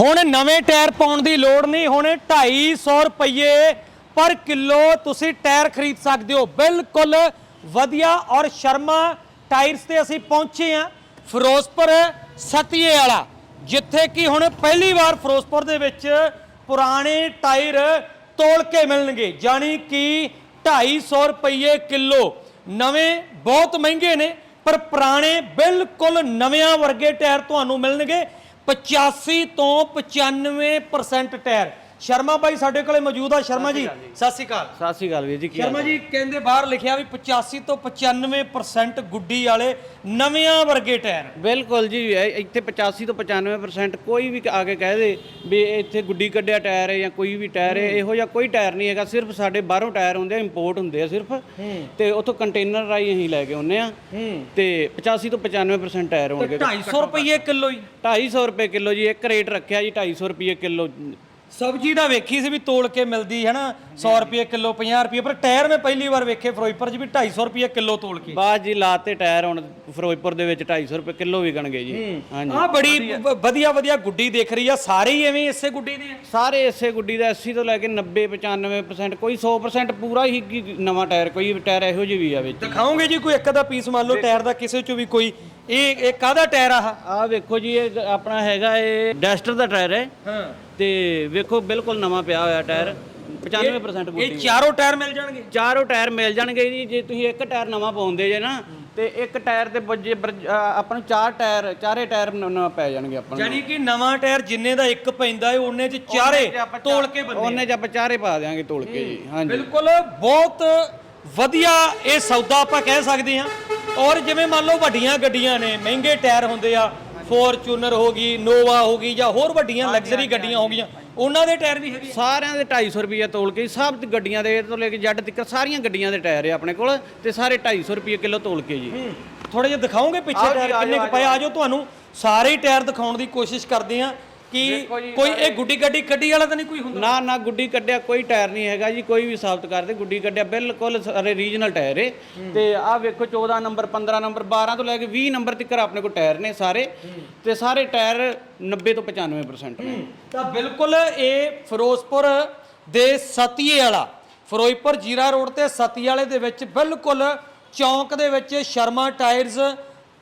ਹੁਣ ਨਵੇਂ ਟਾਇਰ ਪਾਉਣ ਦੀ ਲੋੜ ਨਹੀਂ, ਹੁਣ 250 ਰੁਪਏ ਪਰ ਕਿਲੋ ਤੁਸੀਂ ਟਾਇਰ ਖਰੀਦ ਸਕਦੇ ਹੋ। ਬਿਲਕੁਲ ਵਧੀਆ ਔਰ ਸ਼ਰਮਾ ਟਾਇਰਸ ਤੇ ਅਸੀਂ ਪਹੁੰਚੇ ਆ ਫਿਰੋਜ਼ਪੁਰ ਸਤੀਏ ਵਾਲਾ, ਜਿੱਥੇ ਕਿ ਹੁਣ ਪਹਿਲੀ ਵਾਰ ਫਿਰੋਜ਼ਪੁਰ ਦੇ ਵਿੱਚ ਪੁਰਾਣੇ ਟਾਇਰ ਤੋਲ ਕੇ ਮਿਲਣਗੇ, ਜਾਣੀ ਕਿ 250 ਰੁਪਏ ਕਿਲੋ। ਨਵੇਂ ਬਹੁਤ ਮਹਿੰਗੇ ਨੇ, ਪਰ ਪੁਰਾਣੇ ਬਿਲਕੁਲ ਨਵਿਆਂ ਵਰਗੇ ਟਾਇਰ ਤੁਹਾਨੂੰ ਮਿਲਣਗੇ। 85 ਤੋਂ 95% ਟਾਇਰ ਸ਼ਰਮਾ ਬਾਈ ਸਾਡੇ ਕੋਲੇ ਮੌਜੂਦ ਆ। ਸ਼ਰਮਾ ਜੀ ਸਤਿ ਸ਼੍ਰੀ ਅਕਾਲ। ਸਤਿ ਸ਼੍ਰੀ ਅਕਾਲ ਵੀਰ ਜੀ ਕੀ ਹਾਲ ਸ਼ਰਮਾ ਜੀ ਕਹਿੰਦੇ ਬਾਹਰ ਲਿਖਿਆ ਵੀ 85 ਤੋਂ 95% ਗੁੱਡੀ ਵਾਲੇ ਨਵਿਆਂ ਵਰਗੇ ਟਾਇਰ। ਬਿਲਕੁਲ ਜੀ ਇਹ ਇੱਥੇ 85 ਤੋਂ 95% ਕੋਈ ਵੀ ਆ ਕੇ ਕਹਿ ਦੇ ਵੀ ਇੱਥੇ ਗੁੱਡੀ ਕੱਢਿਆ ਟਾਇਰ ਹੈ ਜਾਂ ਕੋਈ ਵੀ ਟਾਇਰ ਹੈ ਇਹੋ ਜਿਹਾ ਕੋਈ ਟਾਇਰ ਨਹੀਂ ਹੈਗਾ ਸਿਰਫ ਸਾਡੇ ਬਾਹਰੋਂ ਟਾਇਰ ਹੁੰਦੇ ਆ ਇੰਪੋਰਟ ਹੁੰਦੇ ਆ ਸਿਰਫ। ਤੇ ਉੱਥੋਂ ਕੰਟੇਨਰ ਰਾਈ ਅਸੀਂ ਲੈ ਕੇ ਆਉਂਦੇ ਆ। ਤੇ 85 ਤੋਂ 95% ਟਾਇਰ ਹੋਣਗੇ। 250 ਰੁਪਏ ਕਿਲੋ ਹੀ 250 ਰੁਪਏ ਕਿਲੋ ਜੀ ਇੱਕ ਰੇਟ ਰੱਖਿਆ ਜੀ 250 ਰੁਪਏ ਕਿਲੋ ਸਬਜੀ ਦਾ ਵੇਖੀ ਸੀ ਵੀ ਤੋਲ ਕੇ ਮਿਲਦੀ ਹੈ ਨਾ 100 ਰੁਪਏ ਕਿਲੋ 50 ਰੁਪਏ ਪਰ ਟਾਇਰ ਮੈਂ ਪਹਿਲੀ ਵਾਰ ਵੇਖੇ ਫਿਰੋਜ਼ਪੁਰ 'ਚ ਵੀ 250 ਰੁਪਏ ਕਿਲੋ ਤੋਲ ਕੇ। ਬਾਅਦ ਜੀ ਲਾਤੇ ਟਾਇਰ ਹੁਣ ਫਿਰੋਜ਼ਪੁਰ ਦੇ ਵਿੱਚ 250 ਰੁਪਏ ਕਿਲੋ ਵਿਕਣਗੇ ਜੀ। ਹਾਂਜੀ। ਆ ਬੜੀ ਵਧੀਆ ਵਧੀਆ ਗੁੱਡੀ ਦਿਖ ਰਹੀ ਆ ਸਾਰੇ ਹੀ ਐਵੇਂ ਇਸੇ ਗੁੱਡੀ ਦੇ ਆ? ਸਾਰੇ ਇਸੇ ਗੁੱਡੀ ਦਾ 80 ਤੋਂ ਲੈ ਕੇ 90 95% ਕੋਈ 100% ਪੂਰਾ ਹੀ ਨਵਾਂ ਟਾਇਰ ਕੋਈ ਟਾਇਰ ਇਹੋ ਜਿਹੀ ਵੀ ਆ ਵਿੱਚ। ਦਿਖਾਓਗੇ ਜੀ ਕੋਈ ਇੱਕ ਅੱਧਾ ਪੀਸ ਮੰਨ ਲਓ ਟਾਇਰ ਦਾ ਕਿਸੇ ਚੋਂ ਵੀ ਕੋਈ ਇਹ ਇਹ ਕਾਹਦਾ ਟਾਇਰ ਆ ਆਹ? ਵੇਖੋ ਜੀ ਇਹ ਆਪਣਾ ਹੈਗਾ ਇਹ ਡੈਸਟਰ ਦਾ ਟਾਇਰ ਹੈ। ਹਾਂ। ਤੇ ਵੇਖੋ ਬਿਲਕੁਲ ਨਵਾਂ ਪਿਆ ਹੋਇਆ ਟਾਇਰ। 95% ਇਹ ਚਾਰੋਂ ਟਾਇਰ ਮਿਲ ਜਾਣਗੇ? ਚਾਰੋਂ ਟਾਇਰ ਮਿਲ ਜਾਣਗੇ ਜੀ ਜੇ ਤੁਸੀਂ ਇੱਕ ਟਾਇਰ ਨਵਾਂ ਪਾਉਂਦੇ ਜੇ ਨਾ ਤੇ ਇੱਕ ਟਾਇਰ ਤੇ ਬੱਜੇ ਆਪਾਂ ਨੂੰ ਚਾਰ ਟਾਇਰ ਚਾਰੇ ਟਾਇਰ ਨ- ਨਵਾਂ ਪੈ ਜਾਣਗੇ ਆਪਾਂ ਨੂੰ। ਯਾਨੀ ਕਿ ਨਵਾਂ ਟਾਇਰ ਜਿੰਨੇ ਦਾ ਇੱਕ ਪੈਂਦਾ ਹੈ ਉਹਨੇ ਚ ਚਾਰੇ ਤੋਲ ਕੇ ਬੰਨੇ ਉਹਨੇ ਚ ਆਪਾਂ ਚਾਰੇ ਪਾ ਦੇਾਂਗੇ ਤੋਲ ਕੇ ਜੀ ਹਾਂਜੀ। ਬਿਲਕੁਲ ਬਹੁਤ ਵਧੀਆ ਇਹ ਸੌਦਾ ਆਪਾਂ ਕਹਿ ਸਕਦੇ ਹਾਂ। ਔਰ ਜਿਵੇਂ ਮੰਨ ਲਓ ਵੱਡੀਆਂ ਗੱਡੀਆਂ ਨੇ ਮਹਿੰਗੇ ਟਾਇਰ ਹੁੰਦੇ ਆ ਫੋਰਚੂਨਰ ਹੋ ਗਈ ਨੋਵਾ ਹੋ ਗਈ ਜਾਂ ਹੋਰ ਵੱਡੀਆਂ ਲਗਜ਼ਰੀ ਗੱਡੀਆਂ ਹੋ ਗਈਆਂ ਉਹਨਾਂ ਦੇ ਟਾਇਰ ਵੀ ਹੈਗੇ। ਸਾਰਿਆਂ ਦੇ 250 ਰੁਪਏ ਤੋਲ ਕੇ ਸਭ ਗੱਡੀਆਂ ਦੇ ਤੋਂ ਲੈ ਕੇ ਜੱਡ ਤੱਕ ਸਾਰੀਆਂ ਗੱਡੀਆਂ ਦੇ ਟਾਇਰ ਆ ਆਪਣੇ ਕੋਲ ਤੇ ਸਾਰੇ 250 ਰੁਪਏ ਕਿਲੋ ਤੋਲ ਕੇ ਜੀ। ਥੋੜੇ ਜਿਹਾ ਦਿਖਾਓਗੇ ਪਿੱਛੇ ਟਾਇਰ ਕਿੰਨੇ ਕੁ ਪਏ ਆਜੋ ਤੁਹਾਨੂੰ ਸਾਰੇ ਟਾਇਰ ਦਿਖਾਉਣ ਦੀ ਕੋਸ਼ਿਸ਼ ਕਰਦੇ ਆ। ਕਿ ਕੋਈ ਇਹ ਗੁੱਡੀ ਗੱਡੀ ਕੱਢੀ ਵਾਲਾ ਤਾਂ ਨਹੀਂ ਕੋਈ ਹੁੰਦਾ? ਨਾ ਨਾ ਗੁੱਡੀ ਕੱਢਿਆ ਕੋਈ ਟਾਇਰ ਨਹੀਂ ਹੈਗਾ ਜੀ ਕੋਈ ਵੀ ਸਾਬਤ ਕਰਦੇ ਗੁੱਡੀ ਕੱਢਿਆ ਬਿਲਕੁਲ ਸਾਰੇ ਰੀਜਨਲ ਟਾਇਰ ਏ। ਤੇ ਆਹ ਵੇਖੋ 14 ਨੰਬਰ 15 ਨੰਬਰ 12 ਤੋਂ ਲੈ ਕੇ 20 ਨੰਬਰ ਤੱਕ ਆਪਣੇ ਕੋਲ ਟਾਇਰ ਨੇ ਸਾਰੇ। ਤੇ ਸਾਰੇ ਟਾਇਰ 90 ਤੋਂ 95% ਨੇ। ਤਾਂ ਬਿਲਕੁਲ ਇਹ ਫਿਰੋਜ਼ਪੁਰ ਦੇ ਸਤੀਏ ਵਾਲਾ ਫਿਰੋਜ਼ਪੁਰ ਜੀਰਾ ਰੋਡ ਤੇ ਸਤੀਏ ਵਾਲੇ ਦੇ ਵਿੱਚ ਬਿਲਕੁਲ ਚੌਂਕ ਦੇ ਵਿੱਚ ਸ਼ਰਮਾ ਟਾਇਰਸ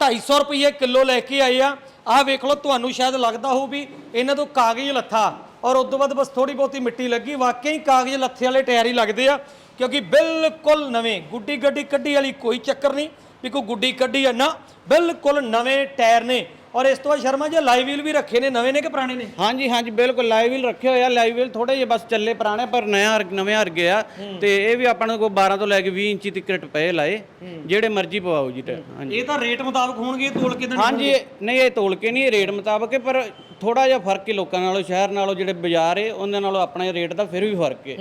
250 ਰੁਪਏ ਕਿਲੋ ਲੈ ਕੇ ਆਏ ਆ। ਆਹ ਵੇਖ ਲਓ, ਤੁਹਾਨੂੰ ਸ਼ਾਇਦ ਲੱਗਦਾ ਹੋਊ ਵੀ ਇਹਨਾਂ ਤੋਂ ਕਾਗਜ਼ ਲੱਥਾ ਔਰ ਉਸ ਤੋਂ ਬਾਅਦ ਬਸ ਥੋੜੀ ਬਹੁਤੀ ਮਿੱਟੀ ਲੱਗੀ। ਵਾਕਈ ਕਾਗਜ਼ ਲੱਥੇ ਵਾਲੇ ਟਾਇਰ ਹੀ ਲੱਗਦੇ ਆ, ਕਿਉਂਕਿ ਬਿਲਕੁਲ ਨਵੇਂ ਗੁੱਡੀ ਗੱਡੀ ਕੱਢੀ ਵਾਲੀ ਕੋਈ ਚੱਕਰ ਨਹੀਂ ਵੀ ਕੋਈ ਗੁੱਡੀ ਕੱਢੀ ਆ। ਨਾ, ਬਿਲਕੁਲ ਨਵੇਂ ਟਾਇਰ ਨੇ ਔਰ ਇਸ ਤੋਂ ਬਾਅਦ ਸ਼ਰਮਾ ਜੀ ਲਾਈਵ ਵੀਲ ਵੀ ਰੱਖੇ ਨੇ ਨਵੇਂ ਨੇ ਕਿ ਪੁਰਾਣੇ ਨੇ? ਹਾਂਜੀ ਹਾਂਜੀ ਬਿਲਕੁਲ ਲਾਈਵ ਵੀਲ ਰੱਖੇ ਹੋਏ ਆ। ਲਾਈਵ ਵੀਲ ਥੋੜੇ ਜਿਹੇ ਬਸ ਚੱਲੇ ਪੁਰਾਣੇ ਪਰ ਹਰ- ਨਵੇਂ ਹਰਗੇ ਆ ਤੇ ਇਹ ਵੀ ਆਪਾਂ ਨੂੰ ਕੋਈ 12 ਤੋਂ ਲੈ ਕੇ 20 ਇੰਚੀ ਤੱਕ ਪਏ ਲਾਏ। ਜਿਹੜੇ ਮਰਜ਼ੀ ਪਵਾਓ ਜੀ ਇਹ ਤਾਂ ਰੇਟ ਮੁਤਾਬਕ ਹੋਣਗੇ ਤੋਲ ਕੇ ਦੇਣੇ ਹਾਂਜੀ ਨਹੀਂ ਇਹ ਤੋਲ ਕੇ ਨਹੀਂ ਇਹ ਰੇਟ ਮੁਤਾਬਕ ਹੈ ਪਰ ਥੋੜਾ ਜਿਹਾ ਫ਼ਰਕ ਹੈ ਲੋਕਾਂ ਨਾਲੋਂ ਸ਼ਹਿਰ ਨਾਲੋਂ ਜਿਹੜੇ ਬਾਜ਼ਾਰ ਹੈ ਉਹਨਾਂ ਨਾਲੋਂ ਆਪਣਾ ਰੇਟ ਦਾ ਫਿਰ ਵੀ ਫ਼ਰਕ ਹੈ।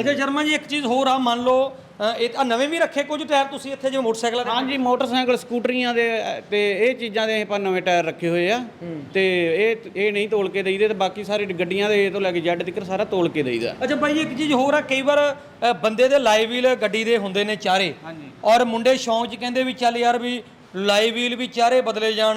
ਅੱਛਾ ਸ਼ਰਮਾ ਜੀ ਇੱਕ ਚੀਜ਼ ਹੋਰ ਆ ਮੰਨ ਲਓ ਇਹ ਆ ਨਵੇਂ ਵੀ ਰੱਖੇ ਕੁਝ ਟਾਇਰ ਤੁਸੀਂ ਇੱਥੇ ਜਿਵੇਂ ਮੋਟਰਸਾਈਕਲਾਂ ਦੇ ਹਾਂਜੀ ਮੋਟਰਸਾਈਕਲ ਸਕੂਟਰੀਆਂ ਦੇ ਤੇ ਇਹ ਚੀਜ਼ਾਂ ਦੇ ਆਪਾਂ ਨਵੇਂ ਟਾਇਰ ਰੱਖੇ ਹੋਏ ਆ। ਤੇ ਇਹ ਇਹ ਨਹੀਂ ਤੋਲ ਕੇ ਦੇਈਦੇ ਤੇ ਬਾਕੀ ਸਾਰੇ ਗੱਡੀਆਂ ਦੇ A ਤੋਂ ਲੈ ਕੇ Z ਤੱਕ ਸਾਰਾ ਤੋਲ ਕੇ ਦੇਈਦਾ। ਅੱਛਾ ਬਾਈ ਇੱਕ ਚੀਜ਼ ਹੋਰ ਆ ਕਈ ਵਾਰ ਬੰਦੇ ਦੇ ਲਾਈਵ ਵੀਲ ਗੱਡੀ ਦੇ ਹੁੰਦੇ ਨੇ ਚਾਰੇ। ਔਰ ਮੁੰਡੇ ਸ਼ੌਂਕ 'ਚ ਕਹਿੰਦੇ ਵੀ ਚੱਲ ਯਾਰ ਵੀ ਲਾਈਵ ਵੀਲ ਵੀ ਚਾਰੇ ਬਦਲੇ ਜਾਣ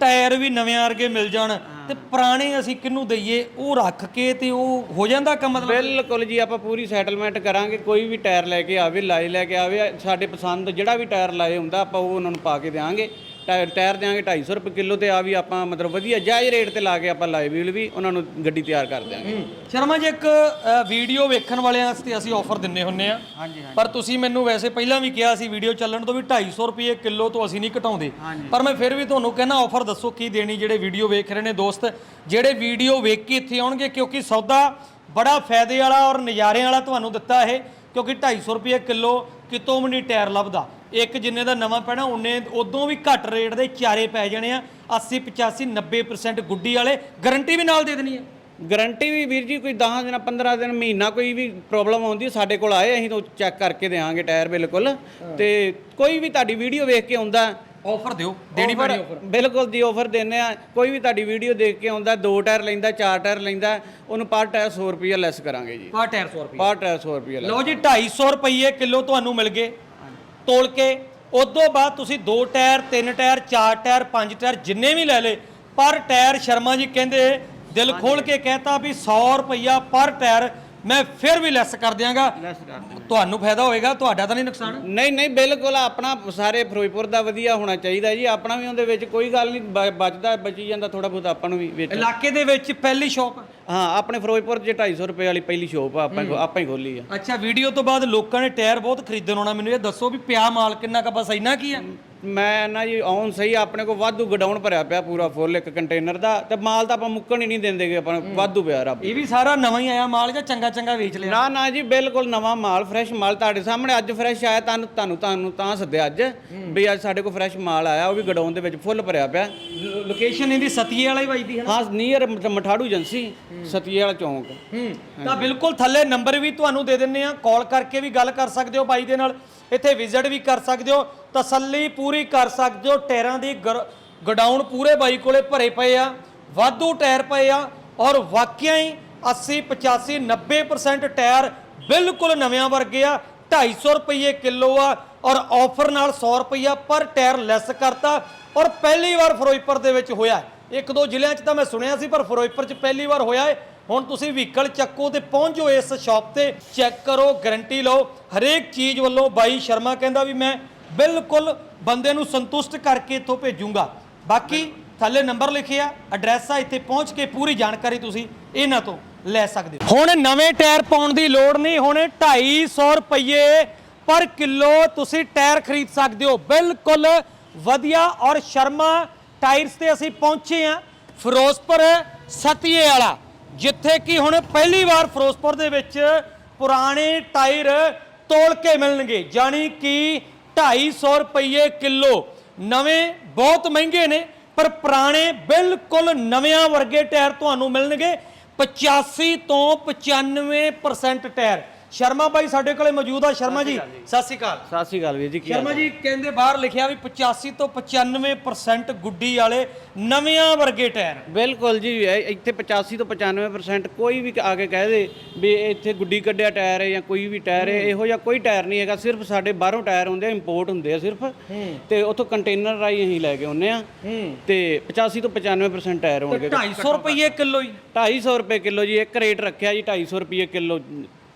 ਟਾਇਰ ਵੀ ਨਵੇਂ ਵਰਗੇ ਮਿਲ ਜਾਣ ਤੇ ਪੁਰਾਣੇ ਅਸੀਂ ਕਿਹਨੂੰ ਦਈਏ? ਉਹ ਰੱਖ ਕੇ ਤੇ ਉਹ ਹੋ ਜਾਂਦਾ ਕੰਮ ਮਤਲਬ? ਬਿਲਕੁਲ ਜੀ ਆਪਾਂ ਪੂਰੀ ਸੈਟਲਮੈਂਟ ਕਰਾਂਗੇ। ਕੋਈ ਵੀ ਟਾਇਰ ਲੈ ਕੇ ਆਵੇ ਲਾਈ ਲੈ ਕੇ ਆਵੇ ਸਾਡੇ ਪਸੰਦ ਜਿਹੜਾ ਵੀ ਟਾਇਰ ਲਾਏ ਹੁੰਦਾ ਆਪਾਂ ਉਹ ਉਹਨਾਂ ਨੂੰ ਪਾ ਕੇ ਦੇਵਾਂਗੇ ਟਾਇਰ ਟਾਇਰ ਦੇਵਾਂਗੇ 250 ਰੁਪਏ ਕਿਲੋ ਤੇ ਆ ਵੀ ਆਪਾਂ ਮਤਲਬ ਵਧੀਆ ਜਾਇਜ਼ ਰੇਟ ਤੇ ਲਾ ਕੇ ਆਪਾਂ ਲਾਈਵ ਵੀਲ ਵੀ ਉਹਨਾਂ ਨੂੰ ਗੱਡੀ ਤਿਆਰ ਕਰ ਦਿਆਂਗੇ। ਸ਼ਰਮਾ ਜੀ ਇੱਕ ਵੀਡੀਓ ਵੇਖਣ ਵਾਲਿਆਂ ਵਾਸਤੇ ਅਸੀਂ ਆਫਰ ਦਿੰਨੇ ਹੁੰਨੇ ਆ। ਹਾਂਜੀ ਪਰ ਤੁਸੀਂ ਮੈਨੂੰ ਵੈਸੇ ਪਹਿਲਾਂ ਵੀ ਕਿਹਾ ਸੀ ਵੀਡੀਓ ਚੱਲਣ ਤੋਂ ਵੀ 250 ਰੁਪਏ ਕਿਲੋ ਤੋਂ ਅਸੀਂ ਨਹੀਂ ਘਟਾਉਂਦੇ। ਪਰ ਮੈਂ ਫਿਰ ਵੀ ਤੁਹਾਨੂੰ ਕਹਿੰਦਾ ਆਫਰ ਦੱਸੋ ਕੀ ਦੇਣੀ ਜਿਹੜੇ ਵੀਡੀਓ ਵੇਖ ਰਹੇ ਨੇ ਦੋਸਤ। ਜਿਹੜੇ ਵੀਡੀਓ ਵੇਖ ਕੇ ਇੱਥੇ ਆਉਣਗੇ ਕਿਉਂਕਿ ਸੌਦਾ ਬੜਾ ਫਾਇਦੇ ਵਾਲਾ ਔਰ ਨਜ਼ਾਰੇ ਵਾਲਾ ਤੁਹਾਨੂੰ ਦਿੱਤਾ ਇਹ ਕਿਉਂਕਿ 250 ਰੁਪਏ ਕਿਲੋ ਕਿਤੋਂ ਵੀ ਨਹੀਂ ਟਾਇਰ ਲੱਭਦਾ। ਇੱਕ ਜਿੰਨੇ ਦਾ ਨਵਾਂ ਪੈਣਾ ਉਹਨੇ ਉਦੋਂ ਵੀ ਘੱਟ ਰੇਟ ਦੇ ਚਾਰੇ ਪੈ ਜਾਣੇ ਆ। 80 85 90% ਗੁੱਡੀ ਵਾਲੇ ਗਾਰੰਟੀ ਵੀ ਨਾਲ ਦੇ ਦੇਣੀ ਆ। ਗਾਰੰਟੀ ਵੀ ਵੀਰ ਜੀ ਕੋਈ 10 ਦਿਨ 15 ਦਿਨ ਮਹੀਨਾ ਕੋਈ ਵੀ ਪ੍ਰੋਬਲਮ ਆਉਂਦੀ ਸਾਡੇ ਕੋਲ ਆਏ ਅਸੀਂ ਤਾਂ ਚੈੱਕ ਕਰਕੇ ਦੇਵਾਂਗੇ ਟਾਇਰ ਬਿਲਕੁਲ। ਤੇ ਕੋਈ ਵੀ ਤੁਹਾਡੀ ਵੀਡੀਓ ਵੇਖ ਕੇ ਆਉਂਦਾ। ਆਫਰ ਦਿਓ ਦੇਣੀ ਪੈਣੀ ਆਫਰ ਬਿਲਕੁਲ ਜੀ ਆਫਰ ਦਿੰਦੇ ਆ। ਕੋਈ ਵੀ ਤੁਹਾਡੀ ਵੀਡੀਓ ਦੇਖ ਕੇ ਆਉਂਦਾ ਦੋ ਟਾਇਰ ਲੈਂਦਾ ਚਾਰ ਟਾਇਰ ਲੈਂਦਾ ਉਹਨੂੰ ਪਰ ਟਾਇਰ 100 ਰੁਪਏ ਲੈਸ ਕਰਾਂਗੇ ਜੀ। ਪਾ ਟਾਇਰ 100 ਰੁਪਏ ਪਰ ਟਾਇਰ 100 ਰੁਪਏ ਲਓ ਜੀ 250 ਰੁਪਏ ਕਿਲੋ ਤੁਹਾਨੂੰ ਮਿਲ ਗਏ। ਤੋਲ ਕੇ ਉਦੋਂ ਬਾਅਦ ਤੁਸੀਂ ਦੋ ਟਾਇਰ ਤਿੰਨ ਟਾਇਰ ਚਾਰ ਟਾਇਰ ਪੰਜ ਟਾਇਰ ਜਿੰਨੇ ਵੀ ਲੈ ਲੇ ਪਰ ਟਾਇਰ ਸ਼ਰਮਾ ਜੀ ਕਹਿੰਦੇ ਦਿਲ ਖੋਲ ਕੇ ਕਹਿਤਾ ਵੀ 100 ਰੁਪਈਆ ਪਰ ਟਾਇਰ ਮੈਂ ਫਿਰ ਵੀ ਲੈਸ ਕਰ ਦਿਆਂਗਾ। ਲੈਸ ਕਰ ਦਿੰਦੇ ਤੁਹਾਨੂੰ ਫਾਇਦਾ ਹੋਏਗਾ ਤੁਹਾਡਾ ਤਾਂ ਨਹੀਂ ਨੁਕਸਾਨ। ਨਹੀਂ ਨਹੀਂ ਬਿਲਕੁਲ ਆਪਣਾ ਸਾਰੇ ਫਿਰੋਜ਼ਪੁਰ ਦਾ ਵਧੀਆ ਹੋਣਾ ਚਾਹੀਦਾ ਜੀ। ਆਪਣਾ ਵੀ ਉਹਦੇ ਵਿੱਚ ਕੋਈ ਗੱਲ ਨਹੀਂ ਬ- ਬਚਦਾ ਬਚੀ ਜਾਂਦਾ ਥੋੜਾ ਬਹੁਤ ਆਪਾਂ ਨੂੰ ਵੀ ਵਿੱਚ। ਇਲਾਕੇ ਦੇ ਵਿੱਚ ਪਹਿਲੀ ਸ਼ੌਪ ਹਾਂ ਆਪਣੇ ਫਿਰੋਜ਼ਪੁਰ 'ਚ 250 ਰੁਪਏ ਵਾਲੀ ਪਹਿਲੀ ਸ਼ੋਪ ਆ ਆਪਾਂ ਆਪਾਂ ਹੀ ਖੋਲੀ ਆ। ਅੱਛਾ ਵੀਡੀਓ ਤੋਂ ਬਾਅਦ ਲੋਕਾਂ ਨੇ ਟਾਇਰ ਬਹੁਤ ਖਰੀਦਣ ਆਉਣਾ। ਮੈਨੂੰ ਇਹ ਦੱਸੋ ਵੀ ਪਿਆ ਮਾਲ ਕਿੰਨਾ ਕਾ ਬਸ ਇੰਨਾ ਕੀ ਆ? ਮੈਂ ਨਾ ਜੀ ਆਉਣ ਸਹੀ ਆਪਣੇ ਕੋਲ ਵਾਧੂ ਗਡਾਊਨ ਭਰਿਆ ਪਿਆ ਪੂਰਾ ਫੁੱਲ ਇੱਕ ਕੰਟੇਨਰ ਦਾ ਤੇ ਮਾਲ ਤਾਂ ਆਪਾਂ ਮੁੱਕਣ ਹੀ ਨਹੀਂ ਦਿੰਦੇਗੇ ਆਪਾਂ ਵਾਧੂ ਪਿਆ ਰੱਬ। ਇਹ ਵੀ ਸਾਰਾ ਨਵਾਂ ਹੀ ਆਇਆ ਮਾਲ ਜਾਂ ਚੰਗਾ ਚੰਗਾ ਵੇਚ ਲਿਆ? ਨਾ ਨਾ ਜੀ ਬਿਲਕੁਲ ਨਵਾਂ ਮਾਲ ਫਰੈਸ਼ ਮਾਲ ਤੁਹਾਡੇ ਸਾਹਮਣੇ ਅੱਜ ਫਰੈਸ਼ ਆਇਆ ਤੁਹਾਨੂੰ ਤੁਹਾਨੂੰ ਤੁਹਾਨੂੰ ਤਾਂ ਸੱਦਿਆ ਅੱਜ ਵੀ ਅੱਜ ਸਾਡੇ ਕੋਲ ਫਰੈਸ਼ ਮਾਲ ਆਇਆ ਉਹ ਵੀ ਗਡਾਊਨ ਦੇ ਵਿੱਚ ਫੁੱਲ ਭਰਿਆ ਪਿਆ। ਲੋਕੇਸ਼ਨ ਇਹਦੀ ਸਤੀਏ ਵਾਲਾ ਹੀ ਵੱਜਦੀ ਹੈ ਹਾਂ ਨੀਅਰ ਮਠਾੜੂ ਏਜੰਸੀ ਸਤੀਏ ਵਾਲਾ ਚੌਂਕ। ਤਾਂ ਬਿਲਕੁਲ ਥੱਲੇ ਨੰਬਰ ਵੀ ਤੁਹਾਨੂੰ ਦੇ ਦਿੰਨੇ ਆ ਕਾਲ ਕਰਕੇ ਵੀ ਗੱਲ ਕਰ ਸਕਦੇ ਹੋ ਬਾਈ ਦੇ ਨਾਲ। ਇੱਥੇ ਵਿਜ਼ਿਟ ਵੀ ਕਰ ਸਕਦੇ ਹੋ, ਤਸੱਲੀ ਪੂਰੀ ਕਰ ਸਕਦੇ ਹੋ, ਟਾਇਰਾਂ ਦੀ ਗਡਾਊਨ ਪੂਰੇ ਬਾਈ ਕੋਲੇ ਭਰੇ ਪਏ ਆ, ਵਾਧੂ ਟਾਇਰ ਪਏ ਆ ਔਰ ਵਾਕਿਆ ਹੀ 80 85 90% ਟਾਇਰ ਬਿਲਕੁਲ ਨਵਿਆਂ ਵਰਗੇ ਆ 250 ਰੁਪਏ ਕਿਲੋ ਆ ਔਰ ਆਫਰ ਨਾਲ 100 ਰੁਪਈਆ ਪਰ ਟਾਇਰ ਲੈਸ ਕਰਤਾ ਔਰ ਪਹਿਲੀ ਵਾਰ ਫਿਰੋਜ਼ਪੁਰ ਦੇ ਵਿੱਚ ਹੋਇਆ ਇੱਕ ਦੋ ਜ਼ਿਲ੍ਹਿਆਂ 'ਚ ਤਾਂ ਮੈਂ ਸੁਣਿਆ ਸੀ, ਪਰ ਫਿਰੋਜ਼ਪੁਰ 'ਚ ਪਹਿਲੀ ਵਾਰ ਹੋਇਆ ਹੈ। ਹੁਣ ਤੁਸੀਂ ਵਹੀਕਲ ਚੱਕੋ ਤੇ ਪਹੁੰਚੋ ਇਸ ਸ਼ਾਪ ਤੇ, ਚੈੱਕ ਕਰੋ, ਗਾਰੰਟੀ ਲਓ। ਹਰੇਕ ਚੀਜ਼ ਵੱਲੋਂ ਬਾਈ ਸ਼ਰਮਾ ਕਹਿੰਦਾ ਵੀ ਮੈਂ ਬਿਲਕੁਲ ਬੰਦੇ ਨੂੰ ਸੰਤੁਸ਼ਟ ਕਰਕੇ ਇੱਥੋਂ ਭੇਜੂੰਗਾ। ਬਾਕੀ ਥੱਲੇ ਨੰਬਰ ਲਿਖਿਆ, ਐਡਰੈਸ ਆ, ਇੱਥੇ ਪਹੁੰਚ ਕੇ ਪੂਰੀ ਜਾਣਕਾਰੀ ਤੁਸੀਂ ਇਹਨਾਂ ਤੋਂ ਲੈ ਸਕਦੇ ਹੋ। ਹੁਣ ਨਵੇਂ ਟਾਇਰ ਪਾਉਣ ਦੀ ਲੋੜ ਨਹੀਂ, ਹੁਣ 250 ਰੁਪਏ ਪਰ ਕਿਲੋ ਤੁਸੀਂ ਟਾਇਰ ਖਰੀਦ ਸਕਦੇ ਹੋ। ਬਿਲਕੁਲ ਵਧੀਆ ਔਰ ਸ਼ਰਮਾ ਟਾਇਰਸ ਤੇ ਅਸੀਂ ਪਹੁੰਚੇ ਆ ਫਿਰੋਜ਼ਪੁਰ, ਸਤੀਏ ਵਾਲਾ। ਜਿੱਥੇ ਕਿ ਹੁਣ ਪਹਿਲੀ ਵਾਰ ਫਿਰੋਜ਼ਪੁਰ ਦੇ ਵਿੱਚ ਪੁਰਾਣੇ ਟਾਇਰ ਤੋਲ ਕੇ ਮਿਲਣਗੇ ਜਾਨੀ ਕਿ 250 ਰੁਪਏ ਕਿਲੋ। ਨਵੇਂ ਬਹੁਤ ਮਹਿੰਗੇ ਨੇ, ਪਰ ਪੁਰਾਣੇ ਬਿਲਕੁਲ ਨਵਿਆਂ ਵਰਗੇ ਟਾਇਰ ਤੁਹਾਨੂੰ ਮਿਲਣਗੇ। 85 ਤੋਂ 95% ਟਾਇਰ। ਸ਼ਰਮਾ ਬਾਈ ਸਾਡੇ ਕੋਲੇ ਮੌਜੂਦ ਆ। ਸ਼ਰਮਾ ਜੀ ਸਤਿ ਸ਼੍ਰੀ ਅਕਾਲ ਸਤਿ ਸ਼੍ਰੀ ਅਕਾਲ। ਵੀਰ ਜੀ ਕੀ ਹਾਲ ਸ਼ਰਮਾ ਜੀ ਕਹਿੰਦੇ ਬਾਹਰ ਲਿਖਿਆ ਵੀ 85 ਤੋਂ 95% ਗੁੱਡੀ ਵਾਲੇ ਨਵਿਆਂ ਵਰਗੇ ਟਾਇਰ। ਬਿਲਕੁਲ ਜੀ ਇਹ ਇੱਥੇ 85 ਤੋਂ 95% ਕੋਈ ਵੀ ਆ ਕੇ ਕਹਿ ਦੇ ਵੀ ਇੱਥੇ ਗੁੱਡੀ ਕੱਢਿਆ ਟਾਇਰ ਹੈ ਜਾਂ ਕੋਈ ਵੀ ਟਾਇਰ ਹੈ ਇਹੋ ਜਿਹਾ ਕੋਈ ਟਾਇਰ ਨਹੀਂ ਹੈਗਾ ਸਿਰਫ ਸਾਡੇ ਬਾਹਰੋਂ ਟਾਇਰ ਹੁੰਦੇ ਆ ਇੰਪੋਰਟ ਹੁੰਦੇ ਆ ਸਿਰਫ। ਤੇ ਉੱਥੋਂ ਕੰਟੇਨਰ ਰਾਈ ਅਸੀਂ ਲੈ ਕੇ ਆਉਂਦੇ ਆ। ਤੇ 85 ਤੋਂ 95% ਟਾਇਰ ਹੋਣਗੇ। 250 ਰੁਪਏ ਕਿਲੋ ਹੀ 250 ਰੁਪਏ ਕਿਲੋ ਜੀ ਇੱਕ ਰੇਟ ਰੱਖਿਆ ਜੀ 250 ਰੁਪਏ ਕਿਲੋ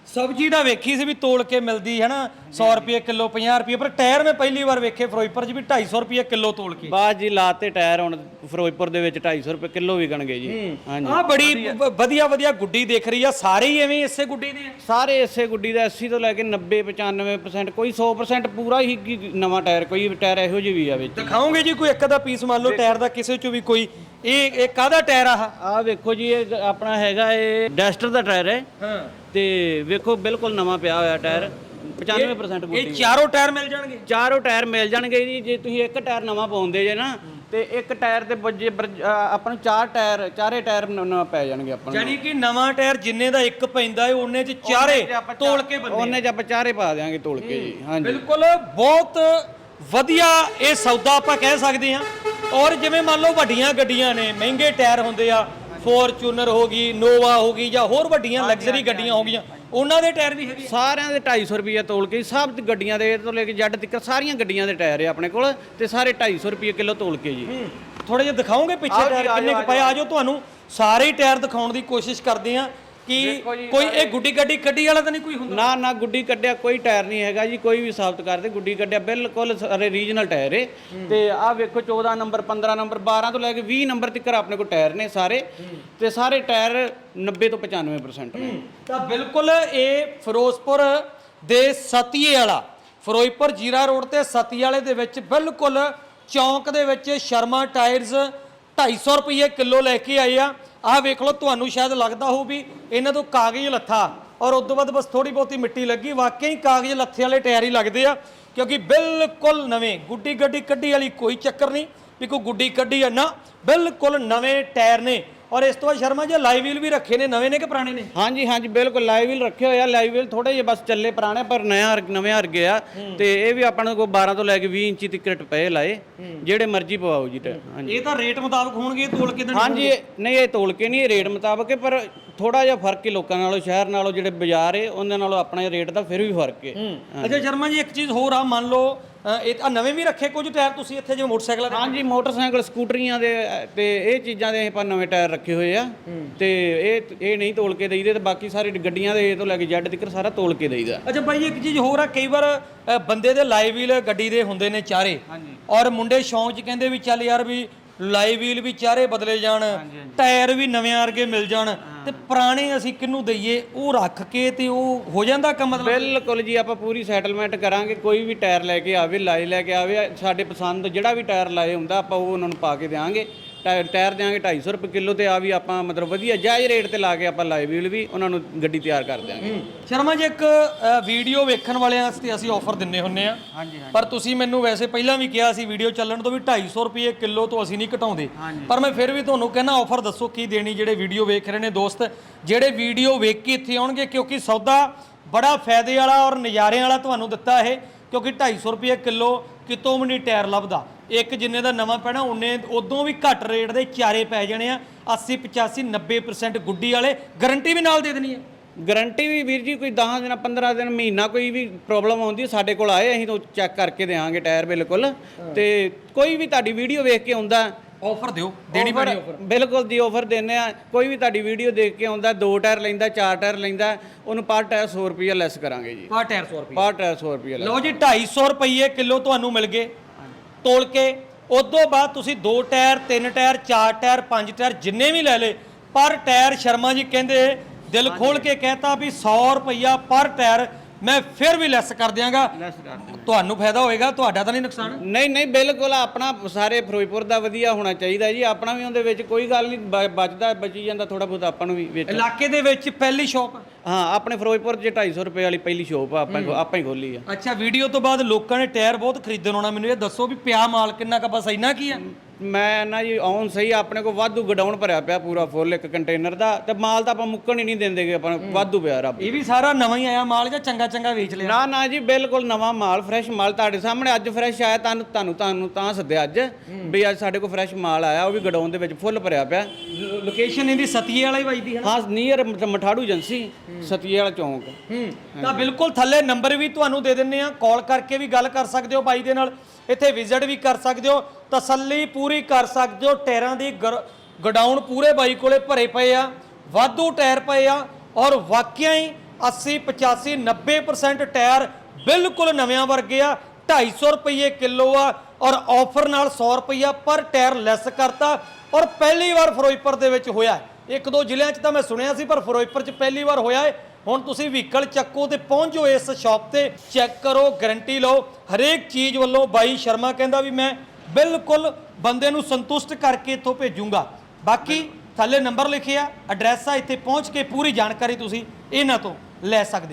ਸਬਜ਼ੀ ਦਾ ਵੇਖੀ ਸੀ ਵੀ ਤੋਲ ਕੇ ਮਿਲਦੀ ਹੈ ਨਾ 100 ਰੁਪਏ ਕਿਲੋ 50 ਰੁਪਏ ਪਰ ਟਾਇਰ ਮੈਂ ਪਹਿਲੀ ਵਾਰ ਵੇਖੇ ਫਿਰੋਜ਼ਪੁਰ 'ਚ ਵੀ 250 ਰੁਪਏ ਕਿਲੋ ਤੋਲ ਕੇ। ਬਾਅਦ ਜੀ ਲਾਤੇ ਟਾਇਰ ਹੁਣ ਫਿਰੋਜ਼ਪੁਰ ਦੇ ਵਿੱਚ 250 ਰੁਪਏ ਕਿਲੋ ਵਿਕਣਗੇ ਜੀ। ਹਾਂਜੀ। ਆਹ ਬੜੀ ਵਧੀਆ। ਵਧੀਆ ਗੁੱਡੀ ਦਿਖ ਰਹੀ ਆ ਸਾਰੇ ਹੀ ਐਵੇਂ ਇਸੇ ਗੁੱਡੀ ਦੇ ਆ? ਸਾਰੇ ਇਸੇ ਗੁੱਡੀ ਦਾ 80 ਤੋਂ ਲੈ ਕੇ 90 95% ਕੋਈ 100% ਪੂਰਾ ਹੀ ਨਵਾਂ ਟਾਇਰ ਕੋਈ ਟਾਇਰ ਇਹੋ ਜਿਹੀ ਵੀ ਆ ਵਿੱਚ। ਦਿਖਾਓਗੇ ਜੀ ਕੋਈ ਇੱਕ ਦਾ ਪੀਸ ਮੰਨ ਲਓ ਟਾਇਰ ਦਾ ਕਿਸੇ ਚੋਂ ਵੀ ਕੋਈ ਇਹ ਇਹ ਕਾਹਦਾ ਟਾਇਰ ਆ ਆਹ? ਆਹ ਵੇਖੋ ਜੀ ਇਹ ਆਪਣਾ ਹੈਗਾ ਇਹ ਡੈਸਟਰ ਦਾ ਟਾਇਰ ਹੈ। ਹਾਂ। ਤੇ ਵੇਖੋ ਬਿਲਕੁਲ ਨਵਾਂ ਪਿਆ ਹੋਇਆ ਟਾਇਰ 95% ਗੁੱਡੀ ਇਹ ਚਾਰੋਂ ਟਾਇਰ ਮਿਲ ਜਾਣਗੇ? ਚਾਰੋਂ ਟਾਇਰ ਮਿਲ ਜਾਣਗੇ ਜੀ ਜੇ ਤੁਸੀਂ ਇੱਕ ਟਾਇਰ ਨਵਾਂ ਪਾਉਂਦੇ ਜੇ ਨਾ ਤੇ ਇੱਕ ਟਾਇਰ ਦੇ ਬੱਜੇ ਆਪਾਂ ਨੂੰ ਚਾਰ ਟਾਇਰ ਚਾਰੇ ਟਾਇਰ ਨਵਾਂ ਪੈ ਜਾਣਗੇ ਆਪਾਂ ਨੂੰ। ਯਾਨੀ ਕਿ ਨਵਾਂ ਟਾਇਰ ਜਿੰਨੇ ਦਾ ਇੱਕ ਪੈਂਦਾ ਹੈ ਉਹਨੇ 'ਚ ਚਾਰੇ ਤੋਲ ਕੇ ਬੰਦੇ ਉਹਨੇ ਚ ਆਪਾਂ ਚਾਰੇ ਪਾ ਦੇਾਂਗੇ ਤੋਲ ਕੇ ਜੀ ਹਾਂਜੀ। ਬਿਲਕੁਲ ਬਹੁਤ ਵਧੀਆ ਇਹ ਸੌਦਾ ਆਪਾਂ ਕਹਿ ਸਕਦੇ ਹਾਂ। ਔਰ ਜਿਵੇਂ ਮੰਨ ਲਓ ਵੱਡੀਆਂ ਗੱਡੀਆਂ ਨੇ ਮਹਿੰਗੇ ਟਾਇਰ ਹੁੰਦੇ ਆ ਫੋਰਚੂਨਰ ਹੋ ਗਈ ਨੋਵਾ ਹੋ ਗਈ ਜਾਂ ਹੋਰ ਵੱਡੀਆਂ ਲਗਜ਼ਰੀ ਗੱਡੀਆਂ ਹੋ ਗਈਆਂ ਉਹਨਾਂ ਦੇ ਟਾਇਰ ਵੀ ਹੈਗੇ। ਸਾਰਿਆਂ ਦੇ 250 ਰੁਪਏ ਤੋਲ ਕੇ ਸਭ ਗੱਡੀਆਂ ਦੇ ਤੋਂ ਲੈ ਕੇ ਜੱਡ ਤੱਕ ਸਾਰੀਆਂ ਗੱਡੀਆਂ ਦੇ ਟਾਇਰ ਆ ਆਪਣੇ ਕੋਲ ਤੇ ਸਾਰੇ 250 ਰੁਪਏ ਕਿਲੋ ਤੋਲ ਕੇ ਜੀ। ਥੋੜੇ ਜਿਹਾ ਦਿਖਾਓਗੇ ਪਿੱਛੇ ਟਾਇਰ ਕਿੰਨੇ ਕੁ ਪਏ? ਆਜੋ ਤੁਹਾਨੂੰ ਸਾਰੇ ਟਾਇਰ ਦਿਖਾਉਣ ਦੀ ਕੋਸ਼ਿਸ਼ ਕਰਦੇ ਆ ਕਿ ਕੋਈ ਇਹ ਗੁੱਡੀ ਗੱਡੀ ਕੱਢੀ ਵਾਲਾ ਤਾਂ ਨਹੀਂ ਕੋਈ ਹੁੰਦਾ? ਨਾ ਨਾ ਗੁੱਡੀ ਕੱਢਿਆ ਕੋਈ ਟਾਇਰ ਨਹੀਂ ਹੈਗਾ ਜੀ ਕੋਈ ਵੀ ਸਾਬਤ ਕਰਦੇ ਗੁੱਡੀ ਕੱਢਿਆ ਬਿਲਕੁਲ ਸਾਰੇ ਰੀਜਨਲ ਟਾਇਰ ਏ। ਤੇ ਆਹ ਵੇਖੋ 14 ਨੰਬਰ 15 ਨੰਬਰ 12 ਤੋਂ ਲੈ ਕੇ 20 ਨੰਬਰ ਤੱਕ ਆਪਣੇ ਕੋਲ ਟਾਇਰ ਨੇ ਸਾਰੇ। ਤੇ ਸਾਰੇ ਟਾਇਰ 90 ਤੋਂ 95% ਨੇ। ਤਾਂ ਬਿਲਕੁਲ ਇਹ ਫਿਰੋਜ਼ਪੁਰ ਦੇ ਸਤੀਏ ਵਾਲਾ ਫਿਰੋਜ਼ਪੁਰ ਜੀਰਾ ਰੋਡ ਤੇ ਸਤੀਏ ਵਾਲੇ ਦੇ ਵਿੱਚ ਬਿਲਕੁਲ ਚੌਂਕ ਦੇ ਵਿੱਚ ਸ਼ਰਮਾ ਟਾਇਰਸ 250 ਰੁਪਏ ਕਿਲੋ ਲੈ ਕੇ ਆਏ ਆ। ਆਹ ਵੇਖ ਲਓ, ਤੁਹਾਨੂੰ ਸ਼ਾਇਦ ਲੱਗਦਾ ਹੋਊ ਵੀ ਇਹਨਾਂ ਤੋਂ ਕਾਗਜ਼ ਲੱਥਾ। ਔਰ ਉਸ ਤੋਂ ਬਾਅਦ ਬਸ ਥੋੜੀ ਬਹੁਤੀ ਮਿੱਟੀ ਲੱਗੀ। ਵਾਕਈ ਕਾਗਜ਼ ਲੱਥੇ ਵਾਲੇ ਟਾਇਰ ਹੀ ਲੱਗਦੇ ਆ, ਕਿਉਂਕਿ ਬਿਲਕੁਲ ਨਵੇਂ, ਗੁੱਡੀ ਗੱਡੀ ਕੱਢੀ ਵਾਲੀ ਕੋਈ ਚੱਕਰ ਨਹੀਂ ਵੀ ਕੋਈ ਗੁੱਡੀ ਕੱਢੀ ਆ। ਨਾ, ਬਿਲਕੁਲ ਨਵੇਂ ਟਾਇਰ ਨੇ। ਔਰ ਇਸ ਤੋਂ ਬਾਅਦ ਸ਼ਰਮਾ ਜੀ ਲਾਈਵ ਵੀਲ ਵੀ ਰੱਖੇ ਨੇ ਨਵੇਂ ਨੇ ਕਿ ਪੁਰਾਣੇ ਨੇ? ਹਾਂਜੀ ਹਾਂਜੀ ਬਿਲਕੁਲ ਲਾਈਵ ਵੀਲ ਰੱਖੇ ਹੋਏ ਆ। ਲਾਈਵ ਵੀਲ ਥੋੜੇ ਜਿਹੇ ਬਸ ਚੱਲੇ ਪੁਰਾਣੇ ਪਰ ਨया ਨਵੇਂ ਹਰ ਗਿਆ। ਤੇ ਇਹ ਵੀ ਆਪਾਂ ਨੂੰ ਕੋਈ 12 ਤੋਂ ਲੈ ਕੇ 20 ਇੰਚੀ ਤੱਕ ਪਏ ਲਾਏ। ਜਿਹੜੇ ਮਰਜ਼ੀ ਪਵਾਓ ਜੀ। ਹਾਂਜੀ। ਇਹ ਤਾਂ ਰੇਟ ਮੁਤਾਬਕ ਹੋਣਗੇ ਤੋਲ ਕੇ ਹਾਂਜੀ ਨਹੀਂ ਇਹ ਤੋਲ ਕੇ ਨਹੀਂ ਰੇਟ ਮੁਤਾਬਕ ਹੈ ਪਰ ਥੋੜਾ ਜਿਹਾ ਫ਼ਰਕ ਹੈ ਲੋਕਾਂ ਨਾਲੋਂ ਸ਼ਹਿਰ ਨਾਲੋਂ ਜਿਹੜੇ ਬਾਜ਼ਾਰ ਹੈ ਉਹਨਾਂ ਨਾਲੋਂ ਆਪਣਾ ਰੇਟ ਦਾ ਫਿਰ ਵੀ ਫ਼ਰਕ ਹੈ। ਅੱਛਾ ਸ਼ਰਮਾ ਜੀ ਇੱਕ ਚੀਜ਼ ਹੋਰ ਆ ਮੰਨ ਲਓ ਇਹ ਆ ਨਵੇਂ ਵੀ ਰੱਖੇ ਕੁਝ ਟਾਇਰ ਤੁਸੀਂ ਇੱਥੇ ਜਿਵੇਂ ਮੋਟਰਸਾਈਕਲਾਂ ਦੇ ਹਾਂਜੀ ਮੋਟਰਸਾਈਕਲ ਸਕੂਟਰੀਆਂ ਦੇ ਤੇ ਇਹ ਚੀਜ਼ਾਂ ਦੇ ਆਪਾਂ ਨਵੇਂ ਟਾਇਰ ਰੱਖੇ ਹੋਏ ਆ। ਤੇ ਇਹ ਇਹ ਨਹੀਂ ਤੋਲ ਕੇ ਦੇਈਦੇ ਤੇ ਬਾਕੀ ਸਾਰੀ ਗੱਡੀਆਂ ਦੇ A ਤੋਂ ਲੈ ਕੇ Z ਤੱਕ ਸਾਰਾ ਤੋਲ ਕੇ ਦੇਈਦਾ। ਅੱਛਾ ਬਾਈ ਇੱਕ ਚੀਜ਼ ਹੋਰ ਆ ਕਈ ਵਾਰ ਬੰਦੇ ਦੇ ਲਾਈਵ ਵੀਲ ਗੱਡੀ ਦੇ ਹੁੰਦੇ ਨੇ ਚਾਰੇ। ਹਾਂਜੀ। ਔਰ ਮੁੰਡੇ ਸ਼ੌਂਕ ਚ ਕਹਿੰਦੇ ਵੀ ਚੱਲ ਯਾਰ ਵੀ ਲਾਈਵ ਵੀਲ ਵੀ ਚਾਰੇ ਬਦਲੇ ਜਾਣ ਟਾਇਰ ਵੀ ਨਵੇਂ ਵਰਗੇ ਮਿਲ ਜਾਣ ਤੇ ਪੁਰਾਣੇ ਅਸੀਂ ਕਿਹਨੂੰ ਦਈਏ? ਉਹ ਰੱਖ ਕੇ ਤੇ ਉਹ ਹੋ ਜਾਂਦਾ ਕੰਮ ਮਤਲਬ ਬਿਲਕੁਲ ਜੀ ਆਪਾਂ ਪੂਰੀ ਸੈਟਲਮੈਂਟ ਕਰਾਂਗੇ ਕੋਈ ਵੀ ਟਾਇਰ ਲੈ ਕੇ ਆਵੇ ਲਾਏ ਲੈ ਕੇ ਆਵੇ ਸਾਡੇ ਪਸੰਦ ਜਿਹੜਾ ਵੀ ਟਾਇਰ ਲਾਏ ਹੁੰਦਾ ਆਪਾਂ ਉਹ ਉਹਨਾਂ ਨੂੰ ਪਾ ਕੇ ਦੇਵਾਂਗੇ ਟਾਇਰ ਟਾਇਰ ਦੇਵਾਂਗੇ 250 ਰੁਪਏ ਕਿਲੋ ਤੇ ਆ ਵੀ ਆਪਾਂ ਮਤਲਬ ਵਧੀਆ ਜਾਇਜ਼ ਰੇਟ ਤੇ ਲਾ ਕੇ ਆਪਾਂ ਲਾਏ ਵੀਲ ਵੀ ਉਹਨਾਂ ਨੂੰ ਗੱਡੀ ਤਿਆਰ ਕਰ ਦਿਆਂਗੇ। ਸ਼ਰਮਾ ਜੀ ਇੱਕ ਵੀਡੀਓ ਵੇਖਣ ਵਾਲਿਆਂ ਵਾਸਤੇ ਅਸੀਂ ਆਫਰ ਦਿੰਨੇ ਹੁੰਨੇ ਆ। ਹਾਂਜੀ ਪਰ ਤੁਸੀਂ ਮੈਨੂੰ ਵੈਸੇ ਪਹਿਲਾਂ ਵੀ ਕਿਹਾ ਸੀ ਵੀਡੀਓ ਚੱਲਣ ਤੋਂ ਵੀ 250 ਰੁਪਏ ਕਿਲੋ ਤੋਂ ਅਸੀਂ ਨਹੀਂ ਘਟਾਉਂਦੇ। ਪਰ ਮੈਂ ਫਿਰ ਵੀ ਤੁਹਾਨੂੰ ਕਹਿੰਦਾ ਆਫਰ ਦੱਸੋ ਕੀ ਦੇਣੀ ਜਿਹੜੇ ਵੀਡੀਓ ਵੇਖ ਰਹੇ ਨੇ ਦੋਸਤ। ਜਿਹੜੇ ਵੀਡੀਓ ਵੇਖ ਕੇ ਇੱਥੇ ਆਉਣਗੇ ਕਿਉਂਕਿ ਸੌਦਾ ਬੜਾ ਫਾਇਦੇ ਵਾਲਾ ਔਰ ਨਜ਼ਾਰੇ ਵਾਲਾ ਤੁਹਾਨੂੰ ਦਿੱਤਾ ਇਹ ਕਿਉਂਕਿ 250 ਰੁਪਏ ਕਿਲੋ ਕਿਤੋਂ ਵੀ ਨਹੀਂ ਟਾਇਰ ਲੱਭਦਾ। ਇੱਕ ਜਿੰਨੇ ਦਾ ਨਵਾਂ ਪੈਣਾ ਉਹਨੇ ਉਦੋਂ ਵੀ ਘੱਟ ਰੇਟ ਦੇ ਚਾਰੇ ਪੈ ਜਾਣੇ ਆ। 80 85 90% ਗੁੱਡੀ ਵਾਲੇ ਗਾਰੰਟੀ ਵੀ ਨਾਲ ਦੇ ਦੇਣੀ ਹੈ ਗਾਰੰਟੀ ਵੀ ਵੀਰ ਜੀ ਕੋਈ 10 ਦਿਨ 15 ਦਿਨ ਮਹੀਨਾ ਕੋਈ ਵੀ ਪ੍ਰੋਬਲਮ ਆਉਂਦੀ ਸਾਡੇ ਕੋਲ ਆਏ ਅਸੀਂ ਤਾਂ ਚੈੱਕ ਕਰਕੇ ਦੇਵਾਂਗੇ ਟਾਇਰ ਬਿਲਕੁਲ। ਤੇ ਕੋਈ ਵੀ ਤੁਹਾਡੀ ਵੀਡੀਓ ਵੇਖ ਕੇ ਆਉਂਦਾ। ਆਫਰ ਦਿਓ ਦੇਣੀ ਪੈਣੀ ਆਫਰ ਬਿਲਕੁਲ ਜੀ ਆਫਰ ਦਿੰਨੇ ਆ। ਕੋਈ ਵੀ ਤੁਹਾਡੀ ਵੀਡੀਓ ਦੇਖ ਕੇ ਆਉਂਦਾ ਦੋ ਟਾਇਰ ਲੈਂਦਾ ਚਾਰ ਟਾਇਰ ਲੈਂਦਾ ਉਹਨੂੰ ਪਰ ਟਾਇਰ 100 ਰੁਪਏ ਲੈਸ ਕਰਾਂਗੇ ਜੀ। ਪਰ ਟਾਇਰ 100 ਰੁਪਏ ਪਰ ਟਾਇਰ 100 ਰੁਪਏ ਲਓ ਜੀ 250 ਰੁਪਏ ਕਿਲੋ ਤੁਹਾਨੂੰ ਮਿਲ ਗਏ। ਤੋਲ ਕੇ ਤੋਂ ਬਾਅਦ ਤੁਸੀਂ ਦੋ ਟਾਇਰ ਤਿੰਨ ਟਾਇਰ ਚਾਰ ਟਾਇਰ ਪੰਜ ਟਾਇਰ ਜਿੰਨੇ ਵੀ ਲੈ ਲੇ ਪਰ ਟਾਇਰ ਸ਼ਰਮਾ ਜੀ ਕਹਿੰਦੇ ਦਿਲ ਖੋਲ ਕੇ ਕਹਤਾ ਵੀ 100 ਰੁਪਇਆ ਪਰ ਟਾਇਰ ਮੈਂ ਫਿਰ ਵੀ ਲੈਸ ਕਰ ਦਿਆਂਗਾ। ਤੁਹਾਨੂੰ ਫਾਇਦਾ ਹੋਏਗਾ ਤੁਹਾਡਾ ਤਾਂ ਨਹੀਂ ਨੁਕਸਾਨ। ਨਹੀਂ ਨਹੀਂ ਬਿਲਕੁਲ ਆਪਣਾ ਸਾਰੇ ਫਿਰੋਜ਼ਪੁਰ ਦਾ ਵਧੀਆ ਹੋਣਾ ਚਾਹੀਦਾ ਜੀ। ਆਪਣਾ ਵੀ ਉਹਦੇ ਵਿੱਚ ਕੋਈ ਗੱਲ ਨਹੀਂ ਬਚਦਾ ਬਚੀ ਜਾਂਦਾ ਥੋੜਾ ਬਹੁਤ ਆਪਾਂ ਨੂੰ ਵੀ ਵਿੱਚ। ਇਲਾਕੇ ਦੇ ਵਿੱਚ ਪਹਿਲੀ ਸ਼ੌਪ ਹਾਂ ਆਪਣੇ ਫਿਰੋਜ਼ਪੁਰ 'ਚ 250 ਰੁਪਏ ਵਾਲੀ ਪਹਿਲੀ ਸ਼ੋਪ ਆ ਆਪਾਂ ਆਪਾਂ ਹੀ ਖੋਲੀ ਆ। ਅੱਛਾ ਵੀਡੀਓ ਤੋਂ ਬਾਅਦ ਲੋਕਾਂ ਨੇ ਟਾਇਰ ਬਹੁਤ ਖਰੀਦਣ ਆਉਣਾ ਮੈਨੂੰ ਇਹ ਦੱਸੋ ਵੀ ਪਿਆ ਮਾਲ ਕਿੰਨਾ ਕਾ ਬਸ ਇੰਨਾ ਕੀ ਆ? ਮੈਂ ਨਾ ਜੀ ਆਉਣ ਸਹੀ ਆਪਣੇ ਕੋਲ ਵਾਧੂ ਗਡਾਊਨ ਭਰਿਆ ਪਿਆ ਪੂਰਾ ਫੁੱਲ ਇੱਕ ਕੰਟੇਨਰ ਦਾ ਤੇ ਮਾਲ ਤਾਂ ਆਪਾਂ ਮੁੱਕਣ ਹੀ ਨਹੀਂ ਦਿੰਦੇਗੇ ਆਪਾਂ ਵਾਧੂ ਪਿਆ ਰੱਬ ਇਹ ਵੀ ਸਾਰਾ ਨਵਾਂ ਹੀ ਆਇਆ ਮਾਲ ਜਾਂ ਚੰਗਾ ਚੰਗਾ ਵੇਚ ਲਿਆ? ਨਾ ਨਾ ਜੀ ਬਿਲਕੁਲ ਨਵਾਂ ਮਾਲ ਫਰੈਸ਼ ਮਾਲ ਤੁਹਾਡੇ ਸਾਹਮਣੇ ਅੱਜ ਫਰੈਸ਼ ਆਇਆ ਤੁਹਾਨੂੰ ਤੁਹਾਨੂੰ ਤੁਹਾਨੂੰ ਤਾਂ ਸੱਦਿਆ ਅੱਜ ਵੀ ਅੱਜ ਸਾਡੇ ਕੋਲ ਫਰੈਸ਼ ਮਾਲ ਆਇਆ ਉਹ ਵੀ ਗਡਾਊਨ ਦੇ ਵਿੱਚ ਫੁੱਲ ਭਰਿਆ ਪਿਆ। ਲੋਕੇਸ਼ਨ ਇਹਦੀ ਸਤੀਏ ਵਾਲਾ ਹੀ ਵੱਜਦੀ ਹੈ ਹਾਂ ਨੀਅਰ ਮਠਾੜੂ ਏਜੰਸੀ ਸਤੀਏ ਵਾਲਾ ਚੌਂਕ। ਹੂੰ। ਤਾਂ ਬਿਲਕੁਲ ਥੱਲੇ ਨੰਬਰ ਵੀ ਤੁਹਾਨੂੰ ਦੇ ਦਿੰਨੇ ਆ ਕਾਲ ਕਰਕੇ ਵੀ ਗੱਲ ਕਰ ਸਕਦੇ ਹੋ ਬਾਈ ਦੇ ਨਾਲ ਇੱਥੇ ਵਿਜ਼ਿਟ ਵੀ ਕਰ ਸਕਦੇ ਹੋ। ਤਸੱਲੀ ਪੂਰੀ ਕਰ ਸਕਦੇ ਹੋ। ਟਾਇਰਾਂ ਦੀ ਗਡਾਊਨ ਪੂਰੇ ਬਾਈ ਕੋਲੇ ਭਰੇ ਪਏ ਆ। ਵਾਧੂ ਟਾਇਰ ਪਏ ਆ ਔਰ ਵਾਕਿਆ ਹੀ 80 85 90% ਟਾਇਰ ਬਿਲਕੁਲ ਨਵਿਆਂ ਵਰਗੇ ਆ। 250 ਰੁਪਏ ਕਿਲੋ ਆ ਔਰ ਆਫਰ ਨਾਲ 100 ਰੁਪਇਆ ਪਰ ਟਾਇਰ ਲੈਸ ਕਰਤਾ ਔਰ ਪਹਿਲੀ ਵਾਰ ਫਿਰੋਜ਼ਪੁਰ ਦੇ ਵਿੱਚ ਹੋਇਆ ਇੱਕ ਦੋ ਜ਼ਿਲ੍ਹਿਆਂ 'ਚ ਤਾਂ ਮੈਂ ਸੁਣਿਆ ਸੀ ਪਰ ਫਿਰੋਜ਼ਪੁਰ 'ਚ ਪਹਿਲੀ ਵਾਰ ਹੋਇਆ ਹੈ। ਹੁਣ ਤੁਸੀਂ ਵਹੀਕਲ ਚੱਕੋ ਤੇ ਪਹੁੰਚੋ ਇਸ ਸ਼ਾਪ ਤੇ। ਚੈੱਕ ਕਰੋ, ਗਾਰੰਟੀ ਲਓ। ਹਰੇਕ ਚੀਜ਼ ਵੱਲੋਂ ਬਾਈ ਸ਼ਰਮਾ ਕਹਿੰਦਾ ਵੀ ਮੈਂ ਬਿਲਕੁਲ ਬੰਦੇ ਨੂੰ ਸੰਤੁਸ਼ਟ ਕਰਕੇ ਇੱਥੋਂ ਭੇਜੂੰਗਾ ਬਾਕੀ ਥੱਲੇ ਨੰਬਰ ਲਿਖਿਆ ਐਡਰੈਸ ਆ ਇੱਥੇ ਪਹੁੰਚ ਕੇ ਪੂਰੀ ਜਾਣਕਾਰੀ ਤੁਸੀਂ ਇਹਨਾਂ ਤੋਂ ਲੈ ਸਕਦੇ।